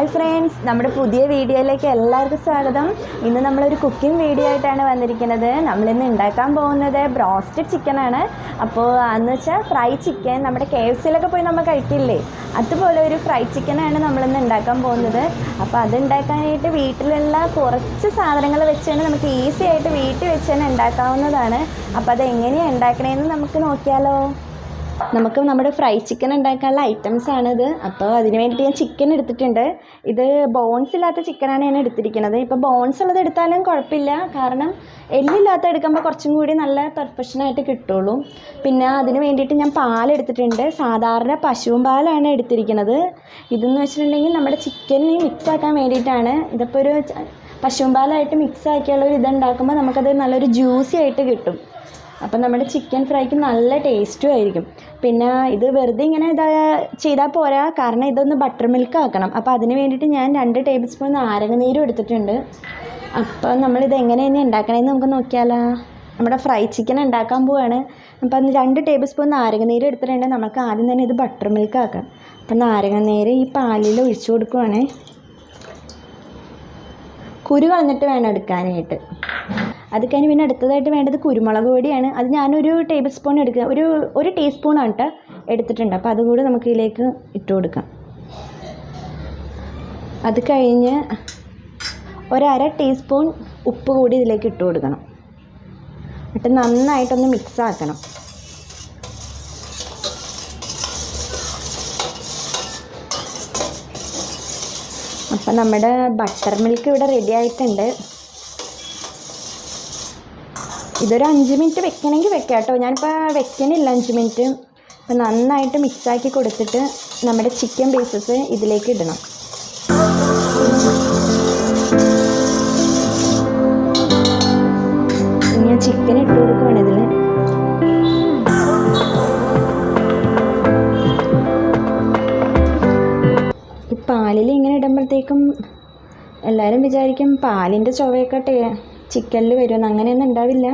Hi friends നമ്മുടെ പുതിയ വീഡിയോയിലേക്ക് എല്ലാവർക്കും സ്വാഗതം. ഇന്ന് നമ്മളൊരു കുക്കിംഗ് വീഡിയോ ആയിട്ടാണ് വന്നിരിക്കുന്നത്. നമ്മളിന്ന് ഉണ്ടാക്കാൻ പോകുന്നത് ബ്രോസ്റ്റഡ് ചിക്കനാണ് അപ്പോൾ എന്ന് വെച്ചാൽ ഫ്രൈ ചിക്കൻ നമ്മുടെ കെ എഫ് സിയിലൊക്കെ പോയി നമ്മൾ കഴിക്കില്ലേ? അതുപോലെ ഒരു ഫ്രൈ ചിക്കനാണ് നമ്മളിന്ന് ഉണ്ടാക്കാൻ പോകുന്നത്. അപ്പോൾ അത് ഉണ്ടാക്കാനായിട്ട് വീട്ടിലുള്ള കുറച്ച് സാധനങ്ങൾ വെച്ച് തന്നെ നമുക്ക് ഈസി ആയിട്ട് വീട്ടിൽ വെച്ച് തന്നെ ഉണ്ടാക്കാവുന്നതാണ്. അപ്പോൾ അത് എങ്ങനെയാണ് ഉണ്ടാക്കണേന്ന് നമുക്ക് നോക്കിയാലോ. നമുക്ക് നമ്മുടെ ഫ്രൈ ചിക്കൻ ഉണ്ടാക്കാനുള്ള ഐറ്റംസ് ആണിത്. അപ്പോൾ അതിന് വേണ്ടിയിട്ട് ഞാൻ ചിക്കൻ എടുത്തിട്ടുണ്ട്. ഇത് ബോൺസ് ഇല്ലാത്ത ചിക്കനാണ് ഞാൻ എടുത്തിരിക്കുന്നത്. ഇപ്പോൾ ബോൺസ് ഉള്ളത് എടുത്താലും കുഴപ്പമില്ല. കാരണം എല്ലില്ലാത്ത എടുക്കുമ്പോൾ കുറച്ചും കൂടി നല്ല പെർഫെക്ഷനായിട്ട് കിട്ടുള്ളൂ. പിന്നെ അതിന് വേണ്ടിയിട്ട് ഞാൻ പാൽ എടുത്തിട്ടുണ്ട്. സാധാരണ പശുവും പാലാണ് എടുത്തിരിക്കുന്നത്. ഇതെന്ന് വെച്ചിട്ടുണ്ടെങ്കിൽ നമ്മുടെ ചിക്കനെ മിക്സ് ആക്കാൻ വേണ്ടിയിട്ടാണ്. ഇതിപ്പോൾ ഒരു പശുവും പാലായിട്ട് മിക്സ് ആക്കിയുള്ള ഒരു ഇതുണ്ടാക്കുമ്പോൾ നമുക്കത് നല്ലൊരു ജ്യൂസി ആയിട്ട് കിട്ടും. അപ്പം നമ്മുടെ ചിക്കൻ ഫ്രൈക്ക് നല്ല ടേസ്റ്റും ആയിരിക്കും. പിന്നെ ഇത് വെറുതെ ഇങ്ങനെ ഇതാ ചെയ്താൽ പോരാ. കാരണം ഇതൊന്ന് ബട്ടർ മിൽക്ക് ആക്കണം. അപ്പോൾ അതിന് വേണ്ടിയിട്ട് ഞാൻ രണ്ട് ടേബിൾ സ്പൂൺ നാരങ്ങ നാരങ്ങനീരും എടുത്തിട്ടുണ്ട്. അപ്പോൾ നമ്മളിത് എങ്ങനെയാണ് ഉണ്ടാക്കണമെന്ന് നമുക്ക് നോക്കിയാലോ. നമ്മുടെ ഫ്രൈ ചിക്കൻ ഉണ്ടാക്കാൻ പോവാണ്. അപ്പം രണ്ട് ടേബിൾ സ്പൂൺ നാരങ്ങ നീര് എടുത്തിട്ടുണ്ട്. നമുക്ക് ആദ്യം തന്നെ ഇത് ബട്ടർ മിൽക്ക് ആക്കാം. അപ്പം നാരങ്ങനീര് ഈ പാലിൽ ഒഴിച്ചു കൊടുക്കുവാണേ. കുരു കളഞ്ഞിട്ട് വേണം എടുക്കാനായിട്ട്. അത് കഴിഞ്ഞ് പിന്നെ അടുത്തതായിട്ട് വേണ്ടത് കുരുമുളക് പൊടിയാണ്. അത് ഞാനൊരു ടേബിൾ സ്പൂൺ എടുക്കുക ഒരു ഒരു ടീസ്പൂണാണ് കേട്ടോ എടുത്തിട്ടുണ്ട്. അപ്പോൾ അതുകൂടി നമുക്ക് ഇതിലേക്ക് ഇട്ട് കൊടുക്കാം. അത് കഴിഞ്ഞ് ഒരര ടീസ്പൂൺ ഉപ്പ് കൂടി ഇതിലേക്ക് ഇട്ട് കൊടുക്കണം. എന്നിട്ട് നന്നായിട്ടൊന്ന് മിക്സ് ആക്കണം. അപ്പം നമ്മുടെ ബട്ടർ മിൽക്ക് ഇവിടെ റെഡി ആയിട്ടുണ്ട്. ഇതൊരു അഞ്ച് മിനിറ്റ് വെക്കണമെങ്കിൽ വെക്കാം കേട്ടോ. ഞാനിപ്പോൾ വെക്കണില്ല അഞ്ച് മിനിറ്റ് അപ്പം നന്നായിട്ട് മിക്സാക്കി കൊടുത്തിട്ട് നമ്മുടെ ചിക്കൻ പീസസ് ഇതിലേക്ക് ഇടണം. എല്ലാവരും വിചാരിക്കും പാലിന്റെ ചുവയൊക്കെ ടേ ചിക്കനിൽ വരുമെന്ന് അങ്ങനെയൊന്നും ഉണ്ടാവില്ല.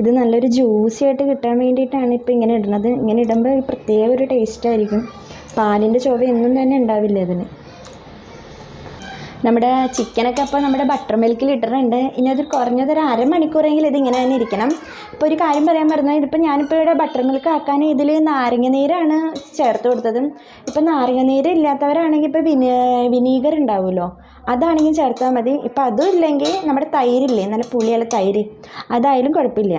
ഇത് നല്ലൊരു ജ്യൂസി ആയിട്ട് കിട്ടാൻ വേണ്ടിയിട്ടാണ് ഇപ്പോൾ ഇങ്ങനെ ഇടുന്നത്. ഇങ്ങനെ ഇടുമ്പോൾ പ്രത്യേക ഒരു ടേസ്റ്റ് ആയിരിക്കും. പാലിന്റെ ചുവ എന്നും തന്നെ ഉണ്ടാവില്ല ഇതിന് നമ്മുടെ ചിക്കനൊക്കെ അപ്പോൾ നമ്മുടെ ബട്ടർ മിൽക്കിൽ ഇട്ടിട്ടുണ്ട്. ഇനി അത് കുറഞ്ഞത് ഒരു അരമണിക്കൂറെങ്കിലും ഇതിങ്ങനെ തന്നെ ഇരിക്കണം. ഇപ്പോൾ ഒരു കാര്യം പറയാൻ പറഞ്ഞാൽ ഇതിപ്പോൾ ഞാനിപ്പോൾ ഇവിടെ ബട്ടർ മിൽക്ക് ആക്കാൻ ഇതിൽ നാരങ്ങ നീരാണ് ചേർത്ത് കൊടുത്തത്. ഇപ്പോൾ നാരങ്ങ നീര് ഇല്ലാത്തവരാണെങ്കിൽ ഇപ്പോൾ വിനി വിനീഗർ ഉണ്ടാവുമല്ലോ. അതാണെങ്കിൽ ചേർത്താൽ മതി. ഇപ്പം അതും ഇല്ലെങ്കിൽ നമ്മുടെ തൈരില്ലേ? നല്ല പുളിയുള്ള തൈര്. അതായാലും കുഴപ്പമില്ല.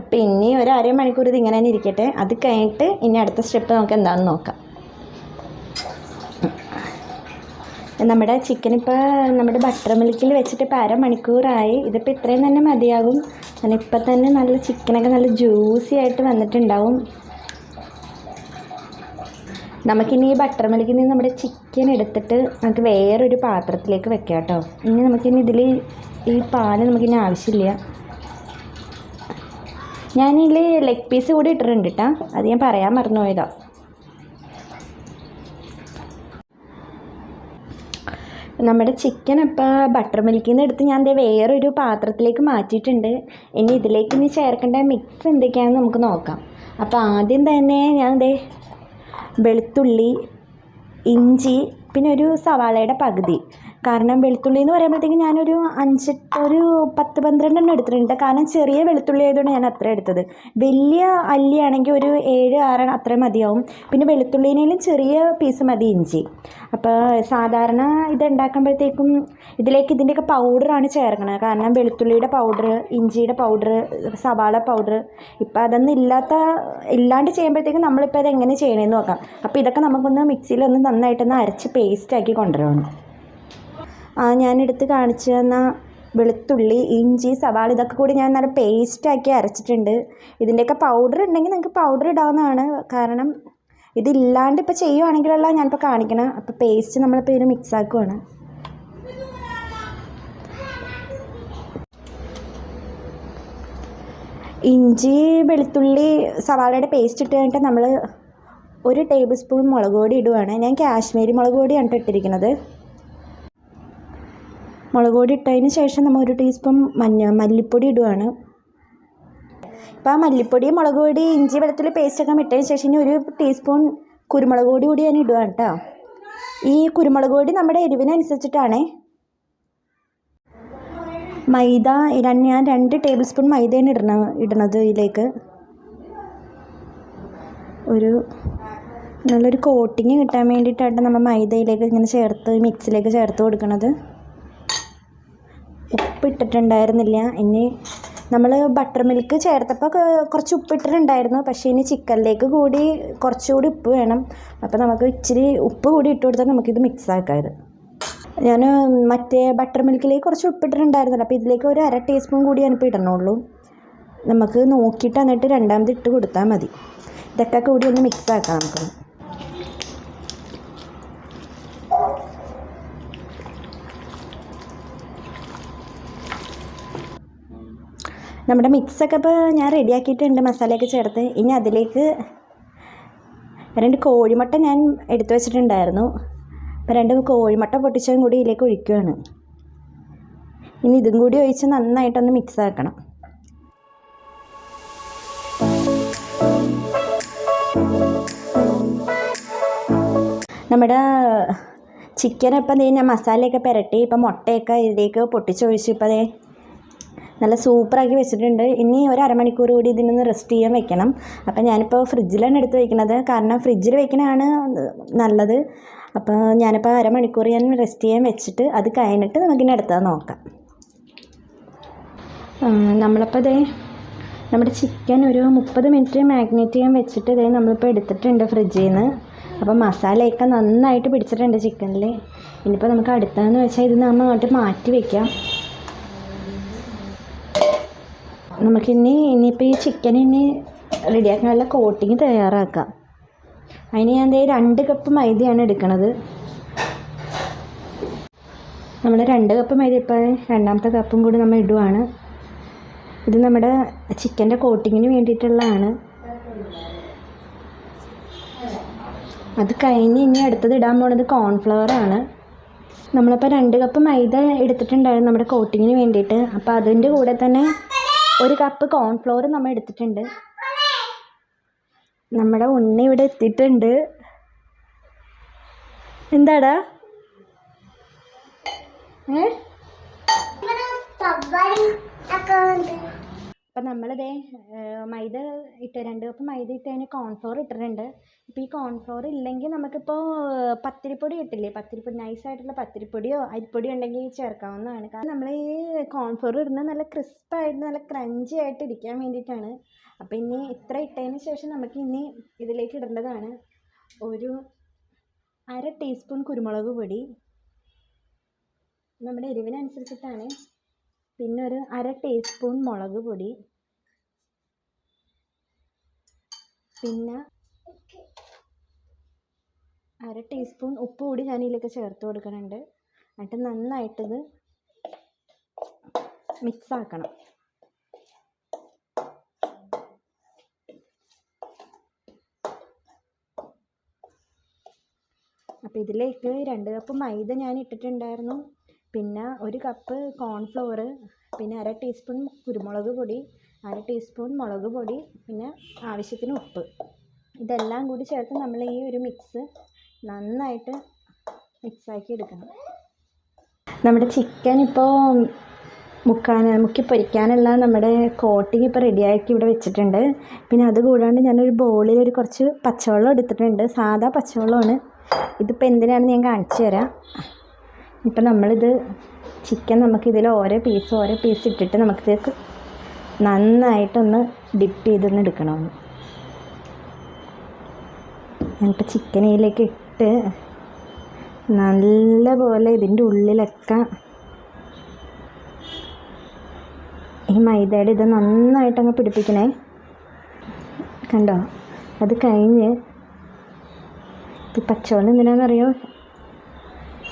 അപ്പോൾ ഇനി ഒരു അരമണിക്കൂർ ഇത് ഇങ്ങനെ തന്നെ ഇരിക്കട്ടെ. അത് കഴിഞ്ഞിട്ട് ഇനി അടുത്ത സ്റ്റെപ്പ് നമുക്ക് എന്താണെന്ന് നോക്കാം. നമ്മുടെ ചിക്കൻ ഇപ്പോൾ നമ്മുടെ ബട്ടർ മിൽക്കിൽ വെച്ചിട്ട് ഇപ്പോൾ അരമണിക്കൂറായി. ഇതിപ്പോൾ ഇത്രയും തന്നെ മതിയാകും. കാരണം ഇപ്പം തന്നെ നല്ല ചിക്കനൊക്കെ നല്ല ജ്യൂസി ആയിട്ട് വന്നിട്ടുണ്ടാവും. നമുക്കിനി ഈ ബട്ടർ മിൽക്കിൽ നിന്ന് നമ്മുടെ ചിക്കൻ എടുത്തിട്ട് നമുക്ക് വേറൊരു പാത്രത്തിലേക്ക് വെക്കാം കേട്ടോ. ഇനി നമുക്കിനി ഇതിൽ ഈ പാൽ നമുക്കിനി ആവശ്യമില്ല. ഞാനിതിൽ ലെഗ് പീസ് കൂടി ഇട്ടിട്ടുണ്ട് കേട്ടോ അത് ഞാൻ പറയാൻ മറന്നുപോയതാ. നമ്മുടെ ചിക്കൻ ഇപ്പോൾ ബട്ടർ മിൽക്കിൽ നിന്ന് എടുത്ത് ഞാൻ ദേ വേറൊരു പാത്രത്തിലേക്ക് മാറ്റിയിട്ടുണ്ട്. ഇനി ഇതിലേക്ക് ഇനി ചേർക്കേണ്ട മിക്സ് എന്തൊക്കെയാണെന്ന് നമുക്ക് നോക്കാം. അപ്പോൾ ആദ്യം തന്നെ ഞാൻ ദേ വെളുത്തുള്ളി ഇഞ്ചി പിന്നെ ഒരു സവാളയുടെ പകുതി. കാരണം വെളുത്തുള്ളി എന്ന് പറയുമ്പോഴത്തേക്കും ഞാനൊരു അഞ്ച് ഒരു പത്ത് പന്ത്രണ്ടെണ്ണം എടുത്തിട്ടുണ്ട്. കാരണം ചെറിയ വെളുത്തുള്ളി ആയതുകൊണ്ട് ഞാൻ അത്ര എടുത്തത്. വലിയ അല്ലിയാണെങ്കിൽ ഒരു ഏഴ് ആറ് അത്ര മതിയാവും. പിന്നെ വെളുത്തുള്ളിനേലും ചെറിയ പീസ് മതി ഇഞ്ചി. അപ്പോൾ സാധാരണ ഇത് ഉണ്ടാക്കുമ്പോഴത്തേക്കും ഇതിലേക്ക് ഇതിന്റെയൊക്കെ പൗഡറാണ് ചേർക്കണത്. കാരണം വെളുത്തുള്ളിയുടെ പൗഡർ ഇഞ്ചിയുടെ പൗഡർ സവാള പൗഡർ ഇപ്പം അതൊന്നും ഇല്ലാത്ത ഇല്ലാണ്ട് ചെയ്യുമ്പോഴത്തേക്കും നമ്മളിപ്പോൾ അത് എങ്ങനെ ചെയ്യണമെന്ന് നോക്കാം. അപ്പോൾ ഇതൊക്കെ നമുക്കൊന്ന് മിക്സിയിലൊന്ന് നന്നായിട്ടൊന്ന് അരച്ച് പേസ്റ്റാക്കി കൊണ്ടുവരണം ഞാനെടുത്ത് കാണിച്ചു തന്ന വെളുത്തുള്ളി ഇഞ്ചി സവാള ഇതൊക്കെ കൂടി ഞാൻ നല്ല പേസ്റ്റാക്കി അരച്ചിട്ടുണ്ട്. ഇതിന്റെയൊക്കെ പൗഡർ ഉണ്ടെങ്കിൽ നിങ്ങൾക്ക് പൗഡർ ഇടാവുന്നതാണ്. കാരണം ഇതില്ലാണ്ട് ഇപ്പോൾ ചെയ്യുവാണെങ്കിലല്ല ഞാനിപ്പോൾ കാണിക്കണം. അപ്പോൾ പേസ്റ്റ് നമ്മളിപ്പോൾ ഇതിന് മിക്സ് ആക്കുവാണ്. ഇഞ്ചി വെളുത്തുള്ളി സവാളയുടെ പേസ്റ്റ് ഇട്ട് കഴിഞ്ഞിട്ട് നമ്മൾ ഒരു ടേബിൾ സ്പൂൺ മുളക് പൊടി ഇടുവാണ്. ഞാൻ കാശ്മീരി മുളക് പൊടിയാണ് ട്ടോ ഇട്ടിരിക്കുന്നത്. മുളക് പൊടി ഇട്ടതിന് ശേഷം നമ്മൾ ഒരു ടീസ്പൂൺ മഞ്ഞ മല്ലിപ്പൊടി ഇടുവാണ്. ഇപ്പോൾ ആ മല്ലിപ്പൊടി മുളക് പൊടി ഇഞ്ചി വെള്ളത്തിൽ പേസ്റ്റൊക്കെ ഇട്ടതിന് ശേഷം ഇനി ഒരു ടീസ്പൂൺ കുരുമുളക് പൊടി കൂടി ഞാൻ ഇടുവാണ് കേട്ടോ. ഈ കുരുമുളക് പൊടി നമ്മുടെ എരിവിനനുസരിച്ചിട്ടാണേ. മൈദ ഞാൻ രണ്ട് ടേബിൾ സ്പൂൺ മൈദയാണ് ഇടണ ഇടണത് ഇതിലേക്ക്. ഒരു നല്ലൊരു കോട്ടിങ് കിട്ടാൻ വേണ്ടിയിട്ടാണ് നമ്മൾ മൈദയിലേക്ക് ഇങ്ങനെ ചേർത്ത് മിക്സിലേക്ക് ചേർത്ത് കൊടുക്കുന്നത് ഉപ്പ് ഇട്ടിട്ടുണ്ടായിരുന്നില്ല ഇനി നമ്മൾ ബട്ടർ മിൽക്ക് ചേർത്തപ്പോൾ കുറച്ച് ഉപ്പ് ഇട്ടിട്ടുണ്ടായിരുന്നു പക്ഷേ ഇനി ചിക്കനിലേക്ക് കൂടി കുറച്ചുകൂടി ഉപ്പ് വേണം. അപ്പോൾ നമുക്ക് ഇച്ചിരി ഉപ്പ് കൂടി ഇട്ട് കൊടുത്താൽ നമുക്കിത് മിക്സ് ആക്കാം ഞാൻ മറ്റേ ബട്ടർ മിൽക്കിലേക്ക് കുറച്ച് ഉപ്പിട്ടിട്ടുണ്ടായിരുന്നില്ല. അപ്പോൾ ഇതിലേക്ക് ഒരു അര ടീസ്പൂൺ കൂടി ഞാനിപ്പോൾ ഇടണുള്ളൂ. നമുക്ക് നോക്കിയിട്ട് എന്നിട്ട് രണ്ടാമത് ഇട്ട് കൊടുത്താൽ മതി. ഇതൊക്കെ കൂടി ഒന്ന് മിക്സ് ആക്കാം നമുക്ക്. നമ്മുടെ മിക്സൊക്കെ ഇപ്പോൾ ഞാൻ റെഡിയാക്കിയിട്ടുണ്ട് മസാലയൊക്കെ ചേർത്ത്. ഇനി അതിലേക്ക് രണ്ട് കോഴിമുട്ട ഞാൻ എടുത്തു വെച്ചിട്ടുണ്ടായിരുന്നു. അപ്പോൾ രണ്ട് കോഴിമുട്ട പൊട്ടിച്ചതും കൂടി ഇതിലേക്ക് ഒഴിക്കുകയാണ് ഇനി ഇതും കൂടി ഒഴിച്ച് നന്നായിട്ടൊന്ന് മിക്സ് ആക്കണം. നമ്മുടെ ചിക്കൻ ഇപ്പം ദേ ഞാൻ മസാലയൊക്കെ പുരട്ടി ഇപ്പം മുട്ടയൊക്കെ ഇതിലേക്ക് പൊട്ടിച്ചൊഴിച്ച് ഇപ്പം ദേ നല്ല സൂപ്പറാക്കി വെച്ചിട്ടുണ്ട്. ഇനി ഒരു അരമണിക്കൂർ കൂടി ഇതിനൊന്ന് റെസ്റ്റ് ചെയ്യാൻ വെക്കണം. അപ്പം ഞാനിപ്പോൾ ഫ്രിഡ്ജിലാണ് എടുത്ത് വെക്കുന്നത് കാരണം ഫ്രിഡ്ജിൽ വെക്കണതാണ് നല്ലത്. അപ്പോൾ ഞാനിപ്പോൾ അരമണിക്കൂർ ഞാൻ റെസ്റ്റ് ചെയ്യാൻ വെച്ചിട്ട് അത് കഴിഞ്ഞിട്ട് നമുക്കിനി അടുത്തത് നോക്കാം. നമ്മളിപ്പോൾ ഇതേ നമ്മുടെ ചിക്കൻ ഒരു മുപ്പത് മിനിറ്റ് മാഗ്നേറ്റ് ചെയ്യാൻ വെച്ചിട്ട് ഇതേ നമ്മളിപ്പോൾ എടുത്തിട്ടുണ്ട് ഫ്രിഡ്ജിൽ നിന്ന് അപ്പോൾ മസാലയൊക്കെ നന്നായിട്ട് പിടിച്ചിട്ടുണ്ട് ചിക്കനിൽ ഇനിയിപ്പോൾ നമുക്ക് അടുത്തതെന്ന് വെച്ചാൽ ഇത് നമ്മൾ അങ്ങോട്ട് മാറ്റി വെക്കാം. നമുക്കിനി ഇനിയിപ്പോൾ ഈ ചിക്കൻ ഇനി റെഡിയാക്കാനുള്ള കോട്ടിങ് തയ്യാറാക്കാം. അതിന് ഞാൻ ദേ രണ്ട് കപ്പ് മൈദയാണ് എടുക്കുന്നത് നമ്മൾ രണ്ട് കപ്പ് മൈദ ഇപ്പോൾ രണ്ടാമത്തെ കപ്പും കൂടി നമ്മൾ ഇടുവാണ്. ഇത് നമ്മുടെ ചിക്കന്റെ കോട്ടിങ്ങിന് വേണ്ടിയിട്ടുള്ളതാണ്. അത് കഴിഞ്ഞ് ഇനി അടുത്തത് ഇടാൻ പോണത് കോൺഫ്ലവറാണ് നമ്മളിപ്പോൾ രണ്ട് കപ്പ് മൈദ എടുത്തിട്ടുണ്ടായിരുന്നു നമ്മുടെ കോട്ടിങ്ങിന് വേണ്ടിയിട്ട്. അപ്പോൾ അതിന്റെ കൂടെ തന്നെ ഒരു കപ്പ് കോൺഫ്ലോർ നമ്മൾ എടുത്തിട്ടുണ്ട്. നമ്മുടെ ഉണ്ണി ഇവിടെ എത്തിയിട്ടുണ്ട്. എന്താടാ? ഏ? അപ്പം നമ്മളിതേ മൈദ ഇട്ട് രണ്ട് കപ്പ് മൈദ ഇട്ടതിന് കോൺഫ്ലോർ ഇട്ടിട്ടുണ്ട്. ഇപ്പോൾ ഈ കോൺഫ്ലോർ ഇല്ലെങ്കിൽ നമുക്കിപ്പോൾ പത്തിരിപ്പൊടി കിട്ടില്ലേ? പത്തിരിപ്പൊടി നൈസായിട്ടുള്ള പത്തിരിപ്പൊടിയോ അരിപ്പൊടിയോ ഉണ്ടെങ്കിൽ ചേർക്കാവുന്നതാണ്. കാരണം നമ്മൾ ഈ കോൺഫ്ലോർ ഇടുന്നത് നല്ല ക്രിസ്പായിട്ട് നല്ല ക്രഞ്ചി ആയിട്ട് ഇരിക്കാൻ വേണ്ടിയിട്ടാണ്. അപ്പോൾ ഇനി ഇത്ര ഇട്ടതിന് ശേഷം നമുക്ക് ഇനി ഇതിലേക്ക് ഇടേണ്ടതാണ്. ഒരു അര ടീസ്പൂൺ കുരുമുളക് പൊടി. നമ്മുടെ എരിവിനനുസരിച്ചിട്ടാണ് പിന്നെ ഒരു അര ടീസ്പൂൺ മുളക് പൊടി. പിന്നെ അര ടീസ്പൂൺ ഉപ്പ് കൂടി ഞാൻ ഇതിലേക്ക് ചേർത്ത് കൊടുക്കുന്നുണ്ട്. എന്നിട്ട് നന്നായിട്ടിത് മിക്സ് ആക്കണം. അപ്പോൾ ഇതിലേക്ക് രണ്ട് കപ്പ് മൈദ ഞാൻ ഇട്ടിട്ടുണ്ടായിരുന്നു പിന്നെ ഒരു കപ്പ് കോൺഫ്ലവർ പിന്നെ അര ടീസ്പൂൺ കുരുമുളക് പൊടി അര ടീസ്പൂൺ മുളക് പൊടി പിന്നെ ആവശ്യത്തിന് ഉപ്പ്. ഇതെല്ലാം കൂടി ചേർത്ത് നമ്മൾ ഈ ഒരു മിക്സ് നന്നായിട്ട് മിക്സാക്കി എടുക്കണം. നമ്മുടെ ചിക്കൻ ഇപ്പോൾ മുക്കാൻ മുക്കി പൊരിക്കാനുള്ള നമ്മുടെ കോട്ടിങ് ഇപ്പോൾ റെഡിയാക്കി ഇവിടെ വെച്ചിട്ടുണ്ട്. പിന്നെ അത് കൂടാണ്ട് ഞാനൊരു ബോളിൽ ഒരു കുറച്ച് പച്ചവെള്ളം എടുത്തിട്ടുണ്ട്. സാധാ പച്ചവെള്ളമാണ്. ഇതിപ്പോൾ എന്തിനാണെന്ന് ഞാൻ കാണിച്ചു തരാം. ഇപ്പം നമ്മളിത് ചിക്കൻ നമുക്കിതിൽ ഓരോ പീസ് ഓരോ പീസ് ഇട്ടിട്ട് നമുക്കിത് നന്നായിട്ടൊന്ന് ഡിപ്പ് ചെയ്തൊന്ന് എടുക്കണമെന്ന് ഞാനിപ്പോൾ ചിക്കൻ ഇതിലേക്ക് ഇട്ട് നല്ല പോലെ ഇതിന്റെ ഉള്ളിലൊക്കെ ഈ മൈദയുടെ ഇത് നന്നായിട്ടങ്ങ് പിടിപ്പിക്കണേ. കണ്ടോ? അത് കഴിഞ്ഞ് ഇത് പച്ചവെള്ളം എന്തിനാണെന്നറിയോ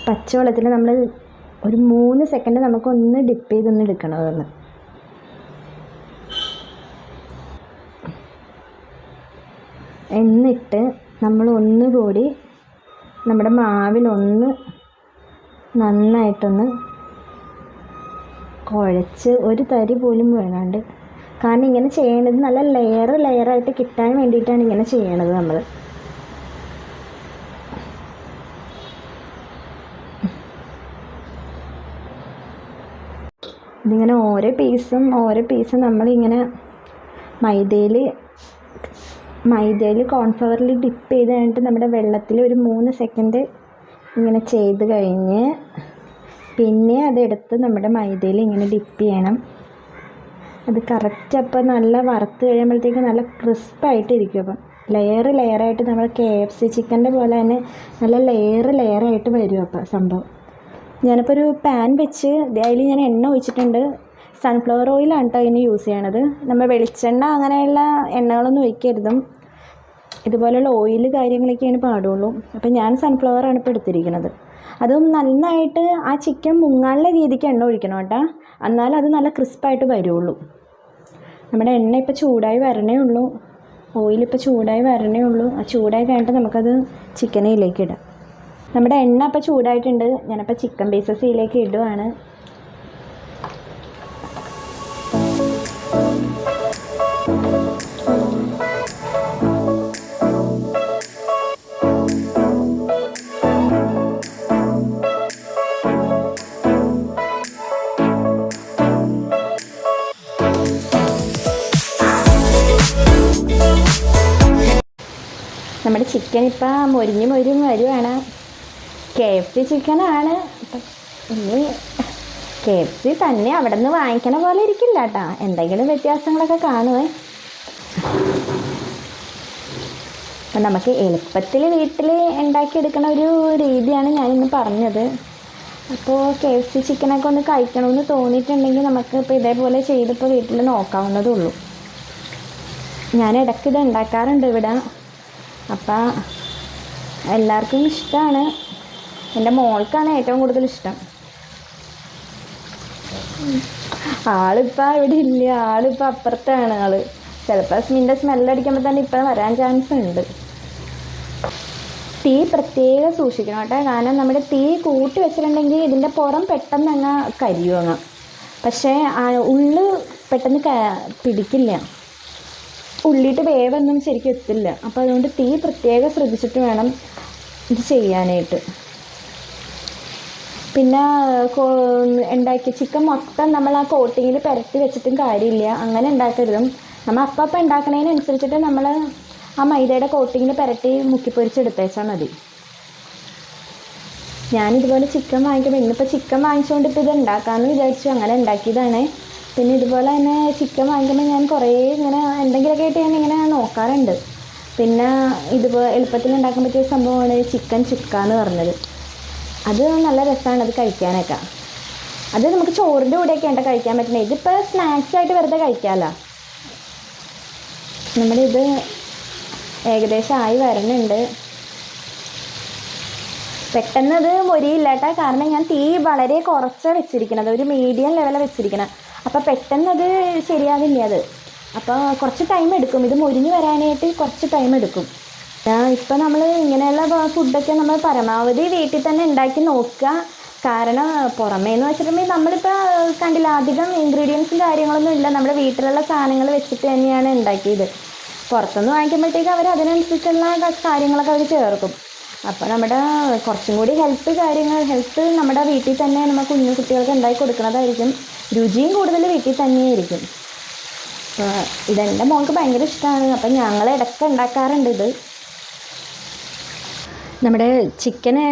പച്ചവെള്ളത്തിൽ നമ്മൾ ഒരു മൂന്ന് സെക്കൻഡ് നമുക്കൊന്ന് ഡിപ്പ് ചെയ്തൊന്ന് എടുക്കണം അതൊന്ന്. എന്നിട്ട് നമ്മൾ ഒന്നുകൂടി നമ്മുടെ മാവിലൊന്ന് നന്നായിട്ടൊന്ന് കുഴച്ച് ഒരു തരി പോലും വേണാണ്ട്. കാരണം ഇങ്ങനെ ചെയ്യണത് നല്ല ലെയർ ലെയറായിട്ട് കിട്ടാൻ വേണ്ടിയിട്ടാണ് ഇങ്ങനെ ചെയ്യണത് നമ്മൾ ഇതിങ്ങനെ ഓരോ പീസും ഓരോ പീസും നമ്മളിങ്ങനെ മൈദയിൽ മൈദയിൽ കോൺഫ്ലവറിൽ ഡിപ്പ് ചെയ്ത് കഴിഞ്ഞിട്ട് നമ്മുടെ വെള്ളത്തിൽ ഒരു മൂന്ന് സെക്കൻഡ് ഇങ്ങനെ ചെയ്ത് കഴിഞ്ഞ് പിന്നെ അതെടുത്ത് നമ്മുടെ മൈദയിൽ ഇങ്ങനെ ഡിപ്പ് ചെയ്യണം. അത് കറക്റ്റ് അപ്പോൾ നല്ല വറുത്ത് കഴിയുമ്പോഴത്തേക്ക് നല്ല ക്രിസ്പായിട്ടിരിക്കും അപ്പം. ലെയർ ലെയറായിട്ട് നമ്മൾ കെ എഫ് സി ചിക്കന്റെ പോലെ തന്നെ നല്ല ലെയർ ലെയറായിട്ട് വരും അപ്പം സംഭവം. ഞാനിപ്പോൾ ഒരു പാൻ വെച്ച് അതിൽ ഞാൻ എണ്ണ ഒഴിച്ചിട്ടുണ്ട്. സൺഫ്ലവർ ഓയിലാണ് കേട്ടോ അതിന് യൂസ് ചെയ്യണത്. നമ്മൾ വെളിച്ചെണ്ണ അങ്ങനെയുള്ള എണ്ണകളൊന്നും ഒഴിക്കരുതും. ഇതുപോലെയുള്ള ഓയിൽ കാര്യങ്ങളൊക്കെയാണ് പാടുള്ളൂ. അപ്പോൾ ഞാൻ സൺഫ്ലവറാണ് ഇപ്പോൾ എടുത്തിരിക്കുന്നത് അതും നന്നായിട്ട് ആ ചിക്കൻ മുങ്ങാനുള്ള രീതിക്ക് എണ്ണ ഒഴിക്കണം കേട്ടോ. എന്നാൽ അത് നല്ല ക്രിസ്പായിട്ട് വരുള്ളൂ. നമ്മുടെ എണ്ണ ഇപ്പോൾ ചൂടായി വരണേ ഉള്ളൂ. ഓയിലിപ്പോൾ ചൂടായി വരണേ ഉള്ളൂ. ആ ചൂടായി കഴിഞ്ഞിട്ട് നമുക്കത് ചിക്കനയിലേക്ക് ഇടാം. നമ്മുടെ എണ്ണ അപ്പോൾ ചൂടായിട്ടുണ്ട്. ഞാനപ്പോൾ ചിക്കൻ പീസസ് ഇതിലേക്ക് ഇടുവാണ്. നമ്മുടെ ചിക്കൻ ഇപ്പം മൊരിഞ്ഞ് മൊരിഞ്ഞ് വരുവാണ്. കെ എഫ് സി ചിക്കനാണ്. ഇനി കെ എഫ് സി തന്നെ അവിടെ നിന്ന് വാങ്ങിക്കണ പോലെ ഇരിക്കില്ല കേട്ടോ എന്തെങ്കിലും വ്യത്യാസങ്ങളൊക്കെ കാണുവേ. അപ്പം നമുക്ക് എളുപ്പത്തിൽ വീട്ടിൽ ഉണ്ടാക്കിയെടുക്കണ ഒരു രീതിയാണ് ഞാനിന്ന് പറഞ്ഞത്. അപ്പോൾ കെ എഫ് സി ചിക്കനൊക്കെ ഒന്ന് കഴിക്കണമെന്ന് തോന്നിയിട്ടുണ്ടെങ്കിൽ നമുക്ക് ഇപ്പോൾ ഇതേപോലെ ചെയ്തിപ്പോൾ വീട്ടിൽ നോക്കാവുന്നതേ ഉള്ളൂ ഞാൻ ഇടയ്ക്ക് ഇത് ഉണ്ടാക്കാറുണ്ട് ഇവിടെ. അപ്പം എല്ലാവർക്കും ഇഷ്ടമാണ് എന്റെ മോൾക്കാണ് ഏറ്റവും കൂടുതൽ ഇഷ്ടം. ആളിപ്പോൾ ഇവിടെ ഇല്ല. ആളിപ്പോൾ അപ്പുറത്താണ് ആൾ. ചിലപ്പോൾ സ്മിന്റെ സ്മെല്ലടിക്കുമ്പോൾ തന്നെ ഇപ്പം വരാൻ ചാൻസ് ഉണ്ട്. തീ പ്രത്യേകം സൂക്ഷിക്കണം കേട്ടോ. കാരണം നമ്മുടെ തീ കൂട്ടി വെച്ചിട്ടുണ്ടെങ്കിൽ ഇതിന്റെ പുറം പെട്ടെന്ന് അങ്ങ് കരിയും അങ്ങ്. പക്ഷേ ഉള്ള് പെട്ടെന്ന് പിടിക്കില്ല. ഉള്ളിയിട്ട് വേവൊന്നും ശരിക്കും എത്തില്ല. അപ്പോൾ അതുകൊണ്ട് തീ പ്രത്യേകം ശ്രദ്ധിച്ചിട്ട് വേണം ഇത് ചെയ്യാനായിട്ട്. പിന്നെ കോ- ഉണ്ടാക്കിയ ചിക്കൻ മൊത്തം നമ്മൾ ആ കോട്ടിങ്ങിൽ പുരട്ടി വെച്ചിട്ടും കാര്യമില്ല. അങ്ങനെ ഉണ്ടാക്കരുതും. നമ്മൾ അപ്പം അപ്പം ഉണ്ടാക്കുന്നതിനനുസരിച്ചിട്ട് നമ്മൾ ആ മൈദയുടെ കോട്ടിങ്ങിൽ പുരട്ടി മുക്കിപ്പൊരിച്ചെടുത്തേച്ചാൽ മതി. ഞാനിതുപോലെ ചിക്കൻ വാങ്ങിക്കുമ്പോൾ ഇന്നിപ്പോൾ ചിക്കൻ വാങ്ങിച്ചുകൊണ്ട് ഇപ്പോൾ ഇത് ഉണ്ടാക്കാമെന്ന് വിചാരിച്ചു. അങ്ങനെ ഉണ്ടാക്കിയതാണ്. പിന്നെ ഇതുപോലെ തന്നെ ചിക്കൻ വാങ്ങിക്കുമ്പോൾ ഞാൻ കുറേ ഇങ്ങനെ എന്തെങ്കിലുമൊക്കെ ആയിട്ട് ഞാൻ ഇങ്ങനെ നോക്കാറുണ്ട്. പിന്നെ ഇതുപോലെ എളുപ്പത്തിൽ ഉണ്ടാക്കാൻ പറ്റിയ സംഭവമാണ് ചിക്കൻ ചുക്ക എന്ന് പറഞ്ഞത്. അത് നല്ല രസമാണ് അത് കഴിക്കാനൊക്കെ. അത് നമുക്ക് ചോറിന്റെ കൂടെയൊക്കെ ഉണ്ട് കഴിക്കാൻ പറ്റുന്നത് ഇതിപ്പോൾ സ്നാക്സ് ആയിട്ട് വെറുതെ കഴിക്കാമല്ലോ നമ്മുടെ ഇത് ഏകദേശം ആയി വരുന്നുണ്ട്. പെട്ടെന്ന് അത് മൊരിയില്ല കേട്ടോ കാരണം ഞാൻ തീ വളരെ കുറച്ച് വെച്ചിരിക്കണത് ഒരു മീഡിയം ലെവലിൽ വെച്ചിരിക്കണം അപ്പോൾ പെട്ടെന്ന് അത് ശരിയാവില്ല അത്. അപ്പോൾ കുറച്ച് ടൈം എടുക്കും. ഇത് മൊരിഞ്ഞ് വരാനായിട്ട് കുറച്ച് ടൈം എടുക്കും. ഇപ്പം നമ്മൾ ഇങ്ങനെയുള്ള ഫുഡൊക്കെ നമ്മൾ പരമാവധി വീട്ടിൽ തന്നെ ഉണ്ടാക്കി നോക്കുക. കാരണം പുറമേന്ന് വെച്ചിട്ടുണ്ടെങ്കിൽ നമ്മളിപ്പോൾ കണ്ടില്ല അധികം ഇൻഗ്രീഡിയൻസും കാര്യങ്ങളൊന്നും ഇല്ല. നമ്മുടെ വീട്ടിലുള്ള സാധനങ്ങൾ വെച്ചിട്ട് തന്നെയാണ് ഉണ്ടാക്കിയത്. പുറത്തുനിന്ന് വാങ്ങിക്കുമ്പോഴത്തേക്ക് അവർ അതിനനുസരിച്ചുള്ള കാര്യങ്ങളൊക്കെ അവർ ചേർക്കും. അപ്പോൾ നമ്മുടെ കുറച്ചും കൂടി ഹെൽത്ത് കാര്യങ്ങൾ ഹെൽത്ത് നമ്മുടെ വീട്ടിൽ തന്നെ നമ്മൾ കുഞ്ഞു കുട്ടികൾക്ക് ഉണ്ടാക്കി കൊടുക്കുന്നതായിരിക്കും. രുചിയും കൂടുതൽ വീട്ടിൽ തന്നെയായിരിക്കും. ഇതെന്റെ മോൾക്ക് ഭയങ്കര ഇഷ്ടമാണ് അപ്പം ഞങ്ങൾ ഇടയ്ക്ക് ഉണ്ടാക്കാറുണ്ട് ഇത്. നമ്മുടെ ചിക്കന്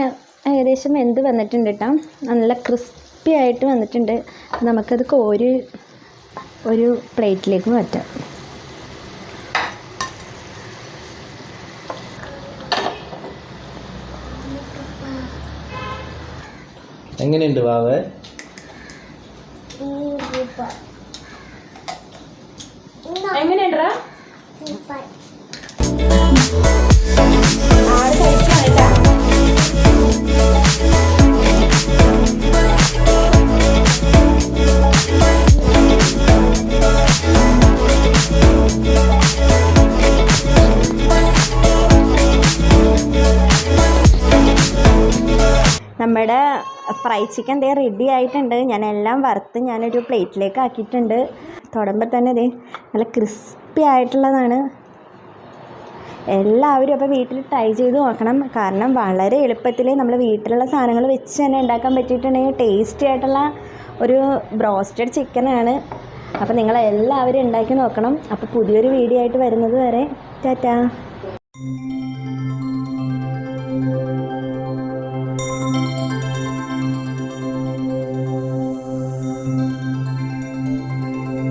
ഏകദേശം വെന്ത് വന്നിട്ടുണ്ട് കേട്ടോ. നല്ല ക്രിസ്പി ആയിട്ട് വന്നിട്ടുണ്ട്. നമുക്കത് കോരി ഒരു പ്ലേറ്റിലേക്ക് മാറ്റാം. എങ്ങനെയുണ്ട് വാവ്? എങ്ങനെയുണ്ടാ നമ്മുടെ ഫ്രൈ ചിക്കൻ ദേ റെഡി ആയിട്ടുണ്ട്. ഞാൻ എല്ലാം വറുത്ത് ഞാനൊരു പ്ലേറ്റിലേക്ക് ആക്കിയിട്ടുണ്ട്. തൊടുമ്പോൾ തന്നെ ദേ നല്ല ക്രിസ്പി ആയിട്ടുള്ളതാണ്. എല്ലാവരും അപ്പോൾ വീട്ടിൽ ട്രൈ ചെയ്ത് നോക്കണം. കാരണം വളരെ എളുപ്പത്തിൽ നമ്മൾ വീട്ടിലുള്ള സാധനങ്ങൾ വെച്ച് തന്നെ ഉണ്ടാക്കാൻ പറ്റിയിട്ടുണ്ടെങ്കിൽ ടേസ്റ്റി ആയിട്ടുള്ള ഒരു ബ്രോസ്റ്റഡ് ചിക്കനാണ് അപ്പോൾ നിങ്ങൾ എല്ലാവരും ഉണ്ടാക്കി നോക്കണം. അപ്പോൾ പുതിയൊരു വീഡിയോ ആയിട്ട് വരുന്നത് വരെ. ടാറ്റാ.